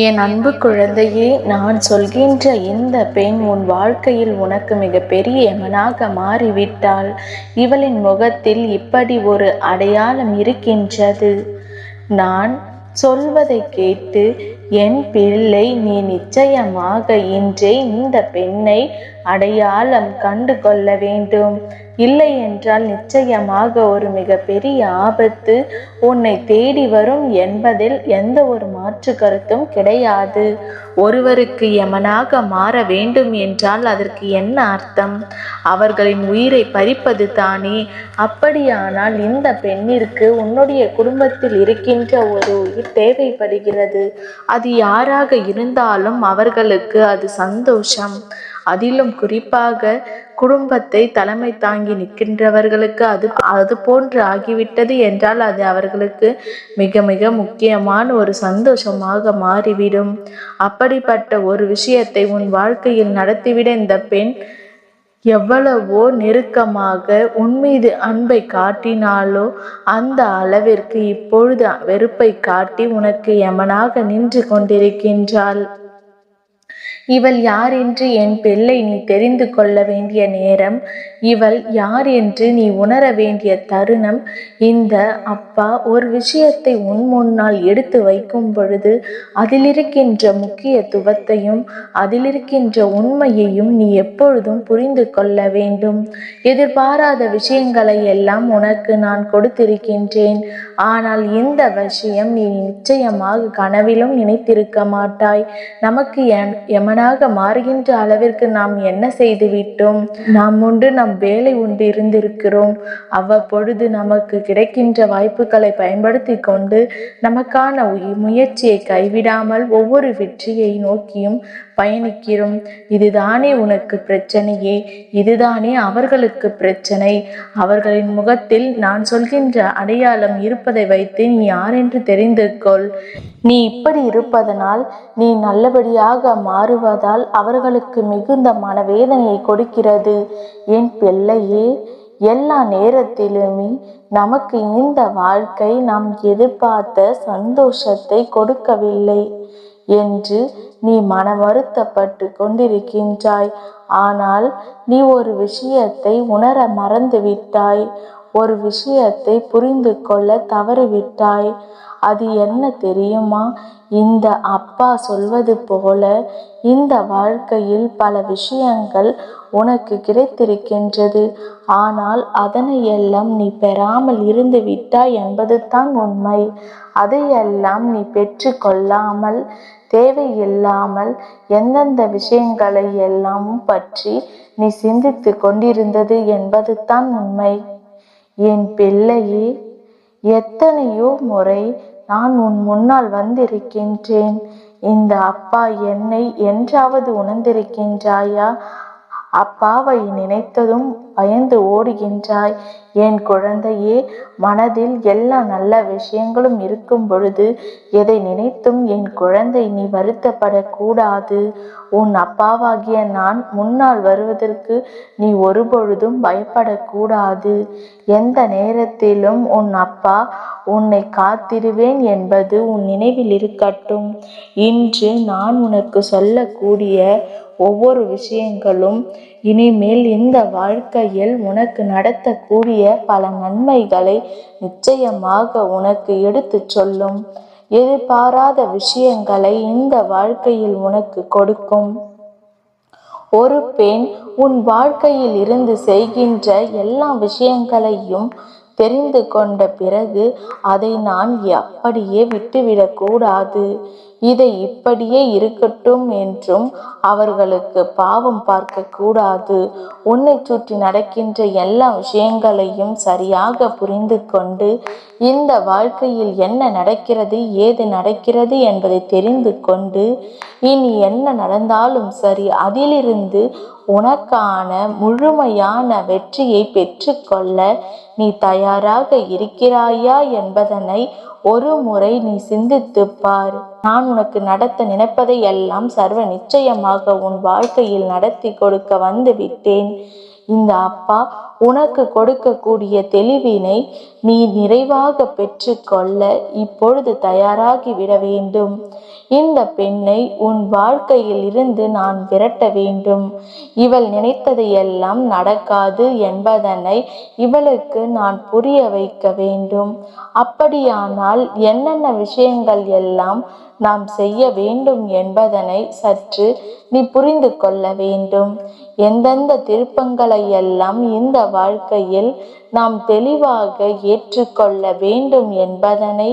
என் அன்பு குழந்தையே நான் சொல்கின்ற இந்த பெண் உன் வாழ்க்கையில் உனக்கு மிகப்பெரிய மனாக மாறிவிட்டாள்? இவளின் முகத்தில் இப்படி ஒரு அடையாளம் இருக்கின்றது. நான் சொல்வதை கேட்டு என் பிள்ளை நீ நிச்சயமாக இன்றே இந்த பெண்ணை அடையாளம் கண்டு கொள்ள வேண்டும். இல்லை என்றால் நிச்சயமாக ஒரு மிகப்பெரிய ஆபத்து உன்னை தேடி வரும் என்பதில் எந்த ஒரு மாற்று கருத்தும் கிடையாது. ஒருவருக்கு யமனாக மாற வேண்டும் என்றால் அதற்கு என்ன அர்த்தம்? அவர்களின் உயிரை பறிப்பது தானே? அப்படியானால் இந்த பெண்ணிற்கு உன்னுடைய குடும்பத்தில் இருக்கின்ற ஒரு உயிர் தேவைப்படுகிறது. அது யாராக இருந்தாலும் அவர்களுக்கு அது சந்தோஷம். அதிலும் குறிப்பாக குடும்பத்தை தலைமை தாங்கி நிற்கின்றவர்களுக்கு அது அது போன்று ஆகிவிட்டது என்றால் அது அவர்களுக்கு மிக மிக முக்கியமான ஒரு சந்தோஷமாக மாறிவிடும். அப்படிப்பட்ட ஒரு விஷயத்தை உன் வாழ்க்கையில் நடத்திவிட இந்த பெண் எவ்வளவோ நெருக்கமாக உன் மீது அன்பை காட்டினாலோ அந்த அளவிற்கு இப்பொழுது வெறுப்பை காட்டி உனக்கு யமனாக நின்று கொண்டிருக்கின்றாள். இவள் யார் என்று என் பிள்ளை நீ தெரிந்து கொள்ள வேண்டிய நேரம் இவள் யார் என்று நீ உணர வேண்டிய தருணம் இந்த அப்பா ஒரு விஷயத்தை உன் முன்னால் எடுத்து வைக்கும் பொழுது அதிலிருக்கின்ற முக்கியத்துவத்தையும் அதிலிருக்கின்ற உண்மையையும் நீ எப்பொழுதும் புரிந்து கொள்ள வேண்டும். எதிர்பாராத விஷயங்களை எல்லாம் உனக்கு நான் கொடுத்திருக்கின்றேன். ஆனால் இந்த விஷயம் நீ நிச்சயமாக கனவிலும் நினைத்திருக்க மாட்டாய். நமக்கு யமனாக மாறுகின்ற அளவிற்கு நாம் என்ன செய்து விட்டோம் நாம் உண்டு நம் வேலை உண்டு இருந்திருக்கிறோம். அவ்வப்பொழுது நமக்கு கிடைக்கின்ற வாய்ப்புகளை பயன்படுத்தி கொண்டு நமக்கான முயற்சியை கைவிடாமல் ஒவ்வொரு வெற்றியை நோக்கியும் பயணிக்கிறோம். இதுதானே உனக்கு பிரச்சனையே? இதுதானே அவர்களுக்கு பிரச்சனை? அவர்களின் முகத்தில் நான் சொல்கின்ற அடையாளம் இருப்பதை வைத்து நீ யார் என்று தெரிந்து கொள். நீ இப்படி இருப்பதனால் நீ நல்லபடியாக மாறுவதால் அவர்களுக்கு மிகுந்த மனவேதனையை கொடுக்கிறது. என் பிள்ளையே எல்லா நேரத்திலுமே நமக்கு இந்த வாழ்க்கை நாம் எதிர்பார்த்த சந்தோஷத்தை கொடுக்கவில்லை. என்று நீ மன வருத்தப்பட்டு கொண்டிருக்கின்றாய். ஆனால் நீ ஒரு விஷயத்தை உணர மறந்துவிட்டாய். ஒரு விஷயத்தை புரிந்து கொள்ள தவறிவிட்டாய். அது என்ன தெரியுமா? இந்த அப்பா சொல்வது போல இந்த வாழ்க்கையில் பல விஷயங்கள் உனக்கு கிடைத்திருக்கின்றது. ஆனால் அதனையெல்லாம் நீ பெறாமல் இருந்து விட்டாய் என்பதுதான் உண்மை. அதையெல்லாம் நீ பெற்று கொள்ளாமல் தேவையில்லாமல் எந்தெந்த விஷயங்களை எல்லாம் பற்றி நீ சிந்தித்து கொண்டிருந்தது என்பது தான் உண்மை. என் பிள்ளையே எத்தனையோ முறை நான் உன் முன்னால் வந்திருக்கின்றேன். இந்த அப்பா என்னை என்றாவது உணர்ந்திருக்கின்றாயா? அப்பாவை நினைத்ததும் பயந்து ஓடுகின்றாய். என் குழந்தையே மனதில் எல்லா நல்ல விஷயங்களும் இருக்கும் பொழுது எதை நினைத்தும் என் குழந்தை நீ வருத்தப்படக்கூடாது. உன் அப்பாவாகிய நான் முன்னால் வருவதற்கு நீ ஒருபொழுதும் பயப்படக்கூடாது. எந்த நேரத்திலும் உன் அப்பா உன்னை காத்திருவேன் என்பது உன் நினைவில் இருக்கட்டும். இன்று நான் உனக்கு சொல்லக்கூடிய ஒவ்வொரு விஷயங்களும் இனிமேல் இந்த வாழ்க்கை வாழ்க்கையில் உனக்கு நடத்தக்கூடிய பல நன்மைகளை நிச்சயமாக உனக்கு எடுத்து சொல்லும். எதிர்பாராத விஷயங்களை இந்த வாழ்க்கையில் உனக்கு கொடுக்கும். ஒரு பெண் உன் வாழ்க்கையில் இருந்து செய்கின்ற எல்லா விஷயங்களையும் தெரிந்து கொண்ட பிறகு அதை நான் அப்படியே விட்டுவிடக்கூடாது இதை இப்படியே இருக்கட்டும் என்றும் அவர்களுக்கு பாவம் பார்க்க கூடாது உன்னை சுற்றி நடக்கின்ற எல்லா விஷயங்களையும் சரியாக புரிந்து கொண்டு இந்த வாழ்க்கையில் என்ன நடக்கிறது ஏது நடக்கிறது என்பதை தெரிந்து கொண்டு இனி என்ன நடந்தாலும் சரி அதிலிருந்து உனக்கான முழுமையான வெற்றியை பெற்றுக்கொள்ள நீ தயாராக இருக்கிறாயா என்பதனை ஒரு முறை நீ சிந்தித்து பார். நான் உனக்கு நடத்த நினைப்பதை எல்லாம் சர்வ நிச்சயமாக உன் வாழ்க்கையில் நடத்தி கொடுக்க வந்து விட்டேன். இந்த அப்பா உனக்கு கொடுக்கக்கூடிய தெளிவினை நீ நிறைவாக பெற்றுக்கொள்ள இப்பொழுது தயாராகி விட வேண்டும். இந்த பெண்ணை உன் வாழ்க்கையில் இருந்து நான் விரட்ட வேண்டும். இவள் நினைத்ததையெல்லாம் நடக்காது என்பதனை இவளுக்கு நான் புரிய வைக்க வேண்டும். அப்படியானால் என்னென்ன விஷயங்கள் எல்லாம் நாம் செய்ய வேண்டும் என்பதனை சற்று நீ புரிந்து கொள்ள வேண்டும். எந்தெந்த திருப்பங்களை எல்லாம் இந்த வாழ்க்கையில் நாம் தெளிவாக ஏற்றுக்கொள்ள வேண்டும் என்பதனை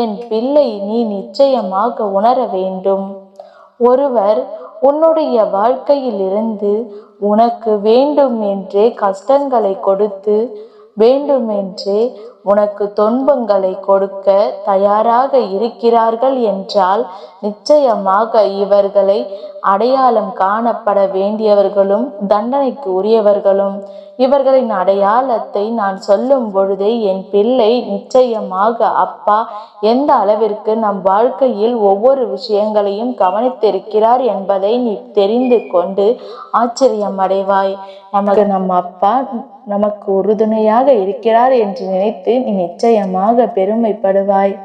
என் பிள்ளை நீ நிச்சயமாக உணர வேண்டும். ஒருவர் உன்னுடைய வாழ்க்கையிலிருந்து உனக்கு வேண்டும் என்றே கஷ்டங்களை கொடுத்து வேண்டுமென்றே உனக்கு துன்பங்களை கொடுக்க தயாராக இருக்கிறார்கள் என்றால் நிச்சயமாக இவர்களை அடையாளம் காணப்பட வேண்டியவர்களும் தண்டனைக்கு உரியவர்களும். இவர்களின் அடையாளத்தை நான் சொல்லும் பொழுதே என் பிள்ளை நிச்சயமாக அப்பா எந்த அளவிற்கு நம் வாழ்க்கையில் ஒவ்வொரு விஷயங்களையும் கவனித்திருக்கிறார் என்பதை நீ தெரிந்து கொண்டு ஆச்சரியம் அடைவாய். நமக்கு நம் அப்பா நமக்கு உறுதுணையாக இருக்கிறார் என்று நினைத்து நீ நிச்சயமாக பெருமைப்படுவாய்.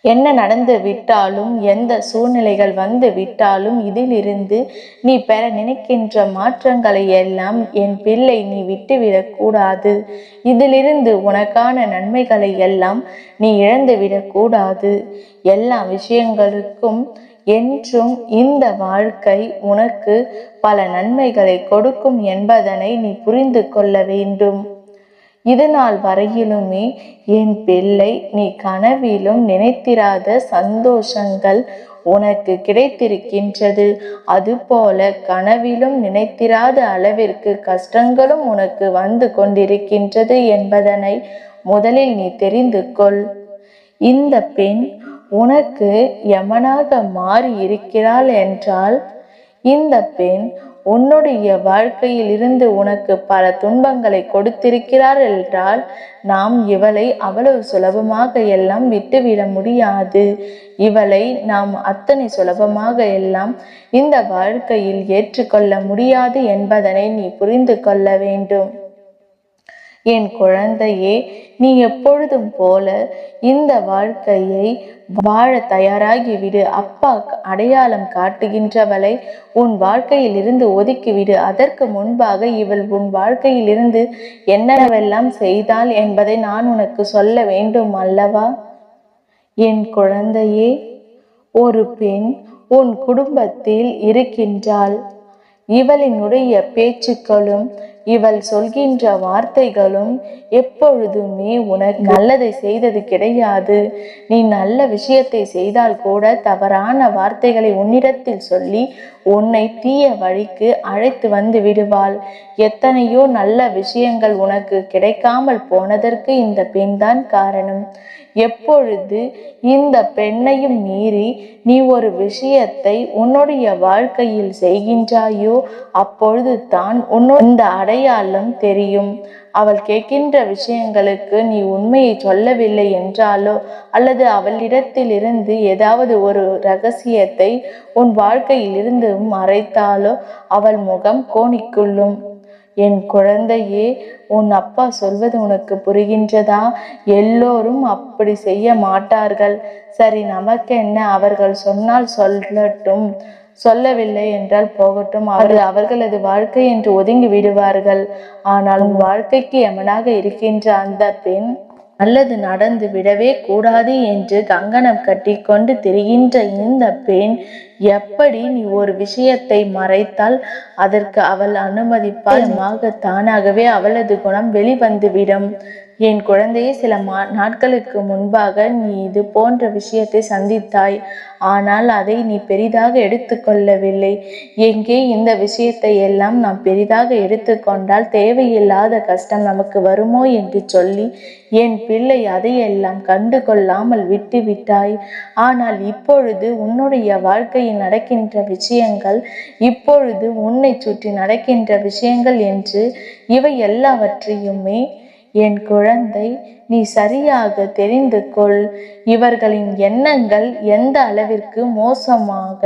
என்ன நடந்து விட்டாலும் எந்த சூழ்நிலைகள் வந்து விட்டாலும் இதிலிருந்து நீ பெற நினைக்கின்ற மாற்றங்களை எல்லாம் என் பிள்ளை நீ விட்டுவிடக்கூடாது இதிலிருந்து உனக்கான நன்மைகளை எல்லாம் நீ இழந்துவிடக்கூடாது எல்லா விஷயங்களுக்கும் என்றும் இந்த வாழ்க்கை உனக்கு பல நன்மைகளை கொடுக்கும் என்பதனை நீ புரிந்து கொள்ள வேண்டும். இது நாள் வரையிலுமே என் பிள்ளை நீ கனவிலும் நினைத்திராத சந்தோஷங்கள் உனக்கு கிடைத்திருக்கின்றது. அதுபோல கனவிலும் நினைத்திராத அளவிற்கு கஷ்டங்களும் உனக்கு வந்து கொண்டிருக்கின்றது என்பதனை முதலில் நீ தெரிந்து கொள். இந்த பெண் உனக்கு யமனாக மாறி இருக்கிறாள் என்றால் இந்த பெண் உன்னுடைய வாழ்க்கையில் இருந்து உனக்கு பல துன்பங்களை கொடுத்திருக்கிறார் என்றால் நாம் இவளை அவ்வளவு சுலபமாக எல்லாம் விட்டுவிட முடியாது. இவளை நாம் அத்தனை சுலபமாக எல்லாம் இந்த வாழ்க்கையில் ஏற்றுக்கொள்ள முடியாது என்பதனை நீ புரிந்து கொள்ள வேண்டும். என் குழந்தையே நீ எப்பொழுதும் போல இந்த வாழ்க்கையை வாழ தயாராகிவிடு. அப்பா அடையாளம் காட்டுகின்றவளை உன் வாழ்க்கையிலிருந்து ஒதுக்கிவிடு. அதற்கு முன்பாக இவள் உன் வாழ்க்கையிலிருந்து என்னவெல்லாம் செய்தாள் என்பதை நான் உனக்கு சொல்ல வேண்டும் அல்லவா? என் குழந்தையே ஒரு பெண் உன் குடும்பத்தில் இருக்கின்றாள். இவளினுடைய பேச்சுக்களும் இவள் சொல்கின்ற வார்த்தைகளும் எப்பொழுதுமே உனக்கு நல்லதை செய்தது கிடையாது. நீ நல்ல விஷயத்தை செய்தால் கூட தவறான வார்த்தைகளை உன்னிடத்தில் சொல்லி உன்னை தீய வழிக்கு அழைத்து வந்து விடுவாள். எத்தனையோ நல்ல விஷயங்கள் உனக்கு கிடைக்காமல் போனதற்கு இந்த பெண்தான் காரணம். எப்பொழுது இந்த பெண்ணையும் மீறி நீ ஒரு விஷயத்தை உன்னுடைய வாழ்க்கையில் செய்கின்றாயோ அப்பொழுது தான் உன்னோட இந்த அடையாளம் தெரியும். அவள் கேட்கின்ற விஷயங்களுக்கு நீ உண்மையை சொல்லவில்லை என்றாலோ அல்லது அவளிடத்திலிருந்து ஏதாவது ஒரு ரகசியத்தை உன் வாழ்க்கையிலிருந்து மறைத்தாலோ அவள் முகம் கோணிக்குள்ளும். என் குழந்தையே உன் அப்பா சொல்வது உனக்கு புரிகின்றதா? எல்லோரும் அப்படி செய்ய மாட்டார்கள். சரி நமக்கு என்ன? அவர்கள் சொன்னால் சொல்லட்டும். சொல்லவில்லை என்றால் போகட்டும். அவர்கள் அவர்களது வாழ்க்கை என்று ஒதுங்கி விடுவார்கள். ஆனால் உன் வாழ்க்கைக்கு எமனாக இருக்கின்ற அந்த பெண் நல்லது நடந்து விடவே கூடாது என்று கங்கணம் கட்டி கொண்டு திரிகின்ற இந்த பெண் எப்படி நீ ஒரு விஷயத்தை மறைத்தால் அதற்கு அவள் அனுமதிப்பால் தானாகவே அவளது குணம் வெளிவந்துவிடும். என் குழந்தையை சில மா நாட்களுக்கு முன்பாக நீ இது போன்ற விஷயத்தை சந்தித்தாய். ஆனால் அதை நீ பெரிதாக எடுத்துக்கொள்ளவில்லை எங்கே இந்த விஷயத்தை எல்லாம் நாம் பெரிதாக எடுத்துக்கொண்டால் தேவையில்லாத கஷ்டம் நமக்கு வருமோ என்று சொல்லி என் பிள்ளை அதையெல்லாம் கண்டு கொள்ளாமல் விட்டு விட்டாய். ஆனால் இப்பொழுது உன்னுடைய வாழ்க்கையில் நடக்கின்ற விஷயங்கள் இப்பொழுது உன்னை சுற்றி நடக்கின்ற விஷயங்கள் என்று இவை எல்லாவற்றையுமே என் குழந்தை நீ சரியாக தெரிந்து கொள். இவர்களின் எண்ணங்கள் எந்த அளவிற்கு மோசமாக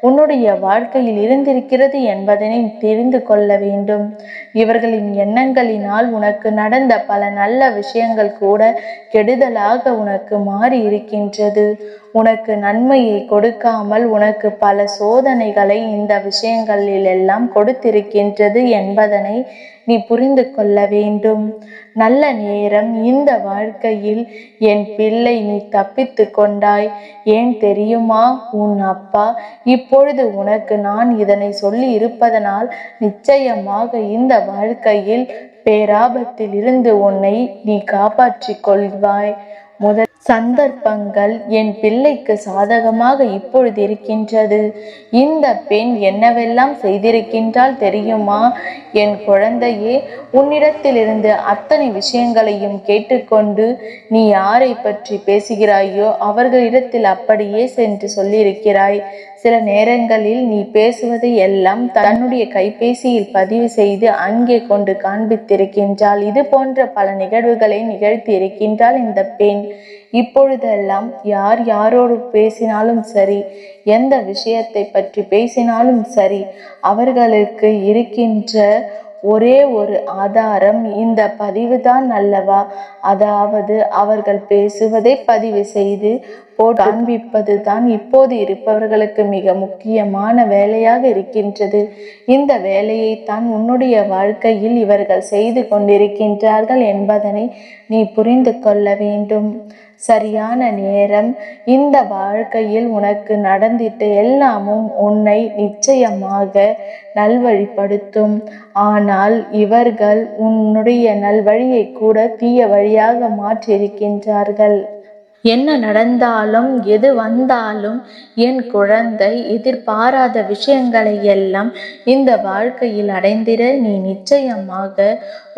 உன்னுடைய வாழ்க்கையில் இருந்திருக்கிறது என்பதனை தெரிந்து கொள்ள வேண்டும். இவர்களின் எண்ணங்களினால் உனக்கு நடந்த பல நல்ல விஷயங்கள் கூட கெடுதலாக உனக்கு மாறி இருக்கின்றது உனக்கு நன்மையை கொடுக்காமல் உனக்கு பல சோதனைகளை இந்த விஷயங்களில் எல்லாம் கொடுத்திருக்கின்றது என்பதனை நீ புரிந்து கொள்ள வேண்டும். நல்ல நேரம் இந்த வாழ்க்கையில் என் பிள்ளை நீ தப்பித்து கொண்டாய். ஏன் தெரியுமா? உன் அப்பா இப்பொழுது உனக்கு நான் இதனை சொல்லி இருப்பதனால் நிச்சயமாக இந்த வாழ்க்கையில் பேராபத்தில் இருந்து உன்னை நீ காப்பாற்றிக் கொள்வாய். முதல் சந்தர்ப்பங்கள் என் பிள்ளைக்கு சாதகமாக இப்பொழுது இருக்கின்றது. இந்த பெண் என்னவெல்லாம் செய்திருக்கின்றால் தெரியுமா? என் குழந்தையே உன்னிடத்திலிருந்து அத்தனை விஷயங்களையும் கேட்டுக்கொண்டு நீ யாரை பற்றி பேசுகிறாயோ அவர்களிடத்தில் அப்படியே சென்று சொல்லியிருக்கிறாய். சில நேரங்களில் நீ பேசுவதை எல்லாம் தன்னுடைய கைபேசியில் பதிவு செய்து அங்கே கொண்டு காண்பித்திருக்கின்றாள். இது போன்ற பல நிகழ்வுகளை நிகழ்த்தி இருக்கின்றாள் இந்த பெண். இப்பொழுதெல்லாம் யார் யாரோடு பேசினாலும் சரி எந்த விஷயத்தை பற்றி பேசினாலும் சரி அவர்களுக்கு இருக்கின்ற ஒரே ஒரு ஆதாரம் இந்த பதிவு தான் அல்லவா? அதாவது அவர்கள் பேசுவதை பதிவு செய்து போட்டு காண்பிப்பது தான் இப்போது இருப்பவர்களுக்கு மிக முக்கியமான வேலையாக இருக்கின்றது. இந்த வேலையை தான் உன்னுடைய வாழ்க்கையில் இவர்கள் செய்து கொண்டிருக்கின்றார்கள் என்பதனை நீ புரிந்து கொள்ள வேண்டும். சரியான நேரம். இந்த வாழ்க்கையில் உனக்கு நடந்திட்ட எல்லாமும் உன்னை நிச்சயமாக நல்வழிப்படுத்தும். ஆனால் இவர்கள் உன்னுடைய நல்வழியை கூட தீய வழியாக மாற்றியிருக்கின்றார்கள். என்ன நடந்தாலும் எது வந்தாலும் என் குழந்தை எதிர்பாராத விஷயங்களை எல்லாம் இந்த வாழ்க்கையில் அடைந்திட நீ நிச்சயமாக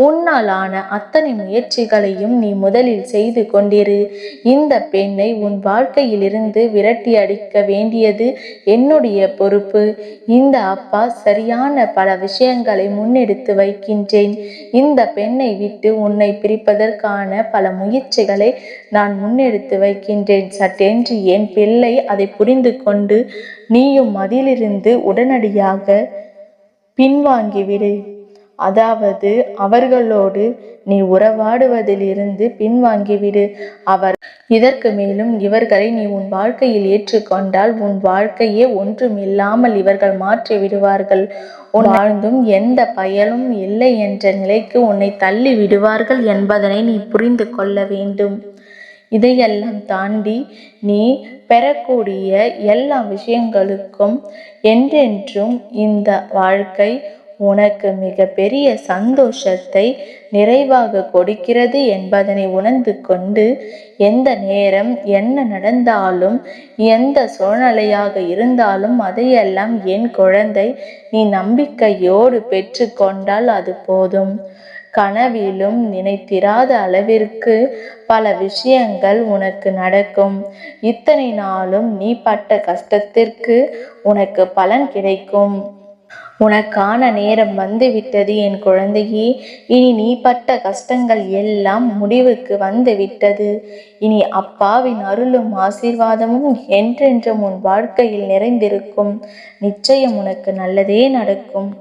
உன்னாலான அத்தனை முயற்சிகளையும் நீ முதலில் செய்து கொண்டிரு. இந்த பெண்ணை உன் வாழ்க்கையிலிருந்து விரட்டி அடிக்க வேண்டியது என்னுடைய பொறுப்பு. இந்த அப்பா சரியான பல விஷயங்களை முன்னெடுத்து வைக்கின்றேன். இந்த பெண்ணை விட்டு உன்னை பிரிப்பதற்கான பல முயற்சிகளை நான் முன்னெடுத்து வைக்கின்றேன். சட்டென்று என் பிள்ளை அதை புரிந்து கொண்டு நீயும் அதிலிருந்து உடனடியாக பின்வாங்கிவிடு. அதாவது அவர்களோடு நீ உறவாடுவதிலிருந்து பின்வாங்கிவிடு. அவர் இதற்கு மேலும் இவர்களை நீ உன் வாழ்க்கையில் ஏற்றுக்கொண்டால் உன் வாழ்க்கையே ஒன்றுமில்லாமல் இவர்கள் மாற்றி விடுவார்கள். உன் வாழ்ந்தும் எந்த பயனும் இல்லை என்ற நிலைக்கு உன்னை தள்ளி விடுவார்கள் என்பதனை நீ புரிந்து கொள்ள வேண்டும். இதையெல்லாம் தாண்டி நீ பெறக்கூடிய எல்லா விஷயங்களுக்கும் என்றென்றும் இந்த வாழ்க்கை உனக்கு மிக பெரிய சந்தோஷத்தை நிறைவாக கொடுக்கிறது என்பதனை உணர்ந்து கொண்டு எந்த நேரம் என்ன நடந்தாலும் எந்த சூழ்நிலையாக இருந்தாலும் அதையெல்லாம் என் குழந்தை நீ நம்பிக்கையோடு பெற்றுக்கொண்டால் அது போதும். கனவிலும் நினைத்திராத அளவிற்கு பல விஷயங்கள் உனக்கு நடக்கும். இத்தனை நாளும் நீ பட்ட கஷ்டத்திற்கு உனக்கு பலன் கிடைக்கும். உனக்கான நேரம் வந்துவிட்டது என் குழந்தையே. இனி நீ பட்ட கஷ்டங்கள் எல்லாம் முடிவுக்கு வந்து விட்டது இனி அப்பாவின் அருளும் ஆசீர்வாதமும் என்றென்றும் உன் வாழ்க்கையில் நிறைந்திருக்கும். நிச்சயம் உனக்கு நல்லதே நடக்கும்.